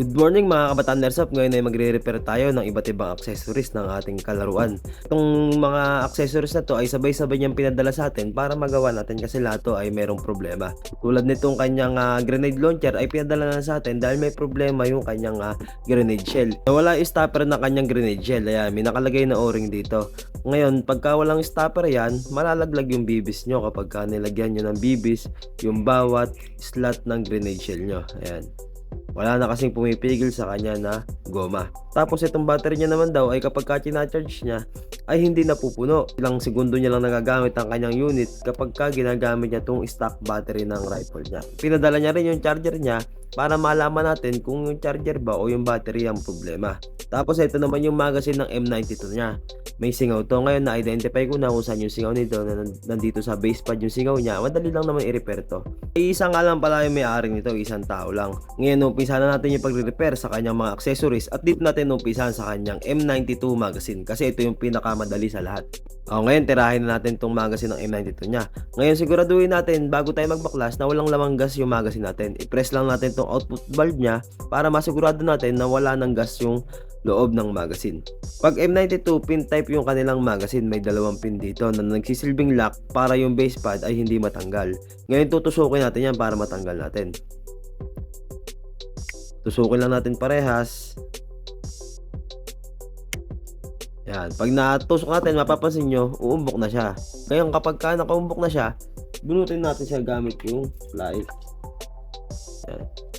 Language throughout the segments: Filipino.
Good morning mga kabataan Nerdsop. Ngayon ay magre-repair tayo ng iba't ibang accessories ng ating kalaruan. Itong mga accessories na to ay sabay-sabay niyang pinadala sa atin para magawa natin kasi lahat to ay merong problema. Tulad nitong kanyang ah, grenade launcher ay pinadala na sa atin dahil may problema yung kanyang ah, grenade shell. Nawala yung stopper ng kanyang grenade shell. Ayan, may nakalagay na o-ring dito. Ngayon, pagka walang stopper yan, malalaglag yung bibis nyo kapag ka nilagyan nyo ng bibis yung bawat slot ng grenade shell nyo. Ayan. Wala na kasing pumipigil sa kanya na goma. Tapos itong battery niya naman daw ay kapag ka charge niya ay hindi napupuno. Ilang segundo niya lang nagagamit ang kanyang unit kapag ka ginagamit niya itong stock battery ng rifle niya. Pinadala niya rin yung charger niya para malaman natin kung yung charger ba o yung battery ang problema. Tapos ito naman yung magazine ng M92 niya. May singaw to. Ngayon na-identify ko na kung saan yung singaw nito na nan- nandito sa base pad yung singaw niya. Madali lang naman i-repair to. Isa nga lang pala yung may-ari nito, isang tao lang. Ngayon, umpisa na natin yung pagre-repair sa kanyang mga accessories at dito natin umpisahan sa kanyang M92 magazine kasi ito yung pinakamadali sa lahat. O, ngayon, tirahin na natin itong magazine ng M92 niya. Ngayon, siguraduhin natin bago tayo magbaklas na walang lamang gas yung magazine natin. I-press lang natin itong output valve niya para masigurado natin na wala ng gas yung loob ng magazine. Pag M92 pin type yung kanilang magazine, may dalawang pin dito na nagsisilbing lock para yung base pad ay hindi matanggal. Ngayon tutusukin natin yan para matanggal natin. Tusukin lang natin parehas. Yan. Pag natusok natin, mapapansin nyo, uumbok na siya. Ngayon kapag ka nakaumbok na siya, bunutin natin siya gamit yung fly. Yan.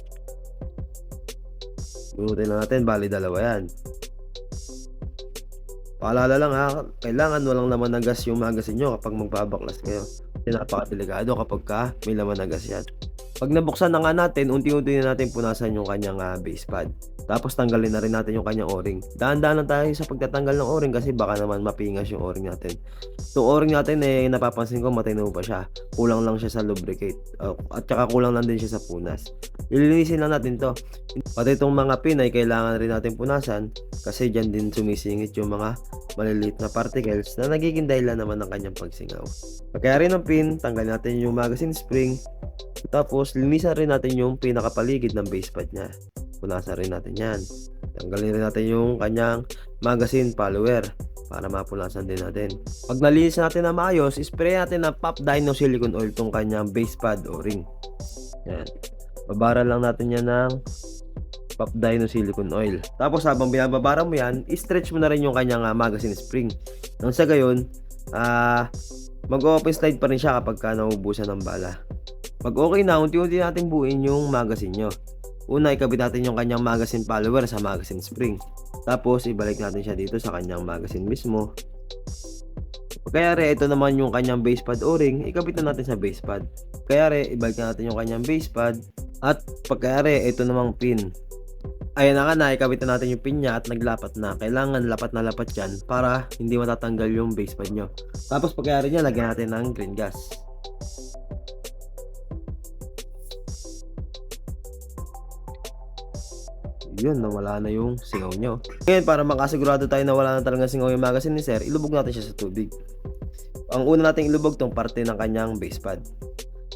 Bunutin na natin, bali dalawa yan. Paalala lang ha, kailangan walang laman ng gas yung magazine nyo kapag magbabaklas kayo. Kasi napakadelikado kapag ka may laman ng gas yan. Pag nabuksan na nga natin, unti-unti na natin punasan yung kanyang ah, base pad. Tapos tanggalin na rin natin yung kanyang o-ring. Dahan-dahan lang tayo sa pagtatanggal ng o-ring kasi baka naman mapingas yung o-ring natin. Itong o-ring natin eh, napapansin ko matino pa siya. Kulang lang siya sa lubricate. Oh, at saka kulang lang din siya sa punas. Ililinisin lang natin to. Pati itong mga pin ay kailangan rin natin punasan kasi dyan din sumisingit yung mga maliliit na particles na nagiging dahilan naman ng kanyang pagsingaw. Pagkaya rin ng pin, tanggalin natin yung magazine spring. Tapos, linisan rin natin yung pinakapaligid ng base pad niya. Punasan rin natin yan. Tanggalin rin natin yung kanyang magazine follower para mapunasan din natin. Pag nalinis natin na maayos, spray natin ng Pop Dino Silicone Oil tong kanyang base pad o ring. Yan. Babara lang natin yan ng Pop Dino Silicone Oil. Tapos habang binababara mo yan, i-stretch mo na rin yung kanyang ah, magazine spring. Nang sa gayon, ah mag-open slide pa rin siya kapag ka naubusan ng bala. Pag okay na, unti-unti natin buuin yung magazine nyo. Una, ikabit natin yung kanyang magazine follower sa magazine spring. Tapos, ibalik natin siya dito sa kanyang magazine mismo. Kaya re, ito naman yung kanyang base pad o-ring, ikabit na natin sa base pad. Kaya re, ibalik na natin yung kanyang base pad. At pagkayari, ito namang pin. Ayan na nga na, ikabit na natin yung pin niya at naglapat na. Kailangan lapat na lapat yan para hindi matatanggal yung base pad nyo. Tapos pagkayari niya, lagyan natin ng green gas. Yun, nawala na yung singaw nyo. Ngayon, para makasigurado tayo na wala na talaga singaw yung magazine ni Sir, ilubog natin siya sa tubig. Ang una nating ilubog tong parte ng kanyang base pad.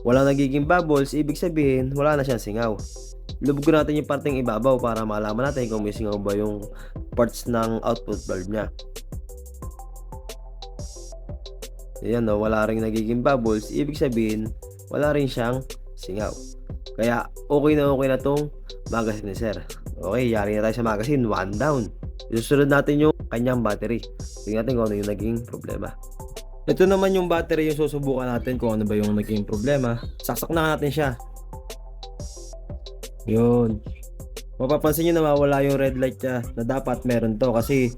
Wala nagiging bubbles, ibig sabihin, wala na siyang singaw. Ilubog natin yung parteng ibabaw para malaman natin kung may singaw ba yung parts ng output valve niya. Ayan no, wala rin nagiging bubbles, ibig sabihin, wala rin siyang singaw. Kaya okay na okay na tong magazine ni Sir. Okay, yari na tayo sa magazine, one down. Isusunod natin yung kanyang battery. Tingnan natin kung ano yung naging problema. Ito naman yung battery yung susubukan natin kung ano ba yung naging problema. Saksak na natin siya. Yun. Mapapansin nyo na mawala yung red light niya na dapat meron to kasi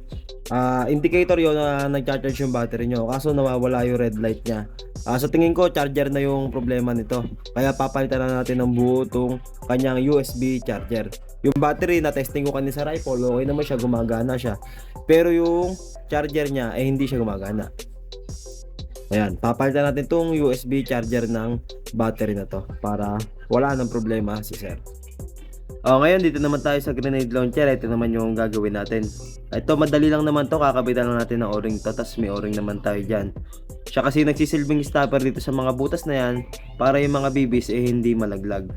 ah, indicator yun na nag-charge yung battery nyo. Kaso nawawala yung red light niya. Ah, sa tingin ko, charger na yung problema nito. Kaya papalitan na natin ng buo itong kanyang USB charger. Yung battery na testing ko kanina sa rifle, okay naman siya, gumagana siya. Pero yung charger niya, eh hindi siya gumagana. Ayan, papalitan natin itong USB charger ng battery na to para wala nang problema si sir. O, ngayon dito naman tayo sa grenade launcher. Ito naman yung gagawin natin. Ito, madali lang naman to. Kakabitan lang natin ng o-ring to. Tapos may o-ring naman tayo dyan. Siya kasi nagsisilbing stopper dito sa mga butas na yan para yung mga bibis eh hindi malaglag.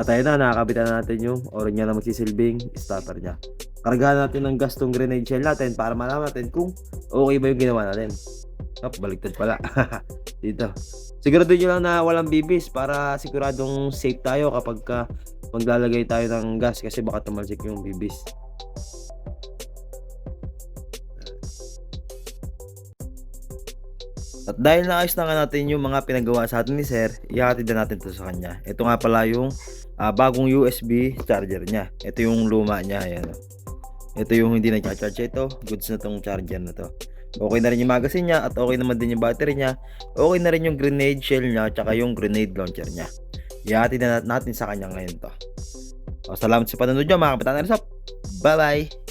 At ayun na, nakakabitan na natin yung orin niya na magsisilbing starter niya. Kargahan natin ng gas tong grenade shell natin para malaman natin kung okay ba yung ginawa natin. Oh, baliktad pala. Dito. Sigurado nyo lang na walang bibis para siguradong safe tayo kapag ka maglalagay tayo ng gas kasi baka tumalsik yung bibis. At dahil naayos na nga natin yung mga pinagawa sa atin ni Sir, ihatid na natin to sa kanya. Ito nga pala yung ah, bagong USB charger niya. Ito yung luma niya. Ayan. Ito yung hindi na-charge ito. Goods na tong charger na to. Okay na rin yung magazine niya at okay naman din yung battery niya. Okay na rin yung grenade shell niya at saka yung grenade launcher niya. Ihatid na natin sa kanya ngayon to. O, salamat sa panonood niyo mga kapitan. Bye bye!